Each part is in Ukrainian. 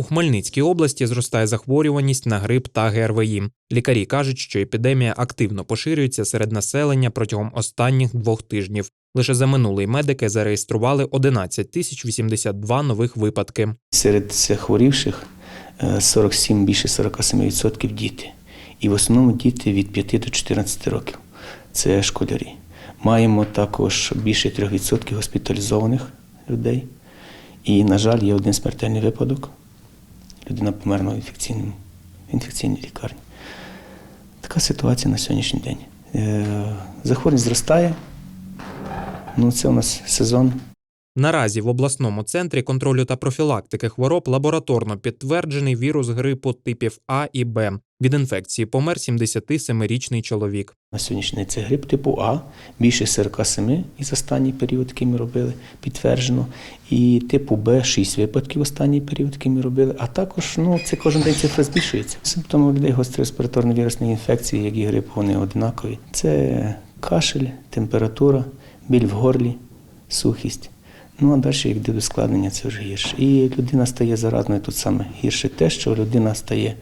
У Хмельницькій області зростає захворюваність на грип та ГРВІ. Лікарі кажуть, що епідемія активно поширюється серед населення протягом останніх двох тижнів. Лише за минулий медики зареєстрували 11 тисяч 82 нових випадки. Серед захворівших е, 47, більше 47% діти. І в основному діти від 5 до 14 років. Це школярі. Маємо також більше 3% госпіталізованих людей. І, на жаль, є один смертельний випадок. Людина померла в інфекційному- в інфекційній лікарні. Така ситуація на сьогоднішній день. Е, Захворюваність зростає. Ну, це у нас сезон Наразі в обласному центрі контролю та профілактики хвороб лабораторно підтверджений вірус грипу типів А і Б. Від інфекції помер 77-річний чоловік. На сьогоднішній це грип типу А, більше 47 із останній період, який ми робили, підтверджено. І типу Б 6 випадків останній період, який ми робили. А також ну, це кожен день цифра збільшується. Симптоми людей гострореспіраторної вірусної інфекції, як і грип, вони однакові. Це кашель, температура, біль в горлі, сухість. Ну а далі, як йде ускладнення, це вже гірше. І людина стає заразною тут саме гірше те, що людина стає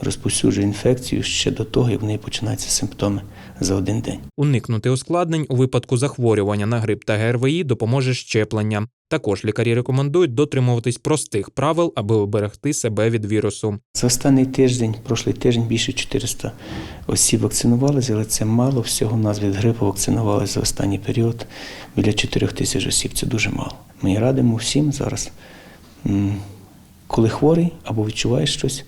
розповсюджує інфекцію ще до того, як в неї починаються симптоми за один день. Уникнути ускладнень у випадку захворювання на грип та ГРВІ допоможе щеплення. Також лікарі рекомендують дотримуватись простих правил, аби оберегти себе від вірусу. За останній тиждень, прошлий тиждень, більше 400 осіб вакцинувалися, але це мало. Всього в нас від грипу вакцинувалися за останній період біля 4 тисяч осіб. Це дуже мало. Ми радимо всім зараз, коли хворий або відчуваєш щось,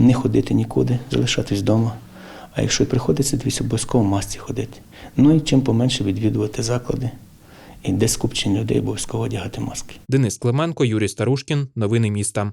не ходити нікуди, залишатись вдома. А якщо приходиться, дивись, обов'язково в масці ходити. Ну і чим поменше відвідувати заклади, і де скупчення людей обов'язково одягати маски. Денис Клименко, Юрій Старушкін. Новини міста.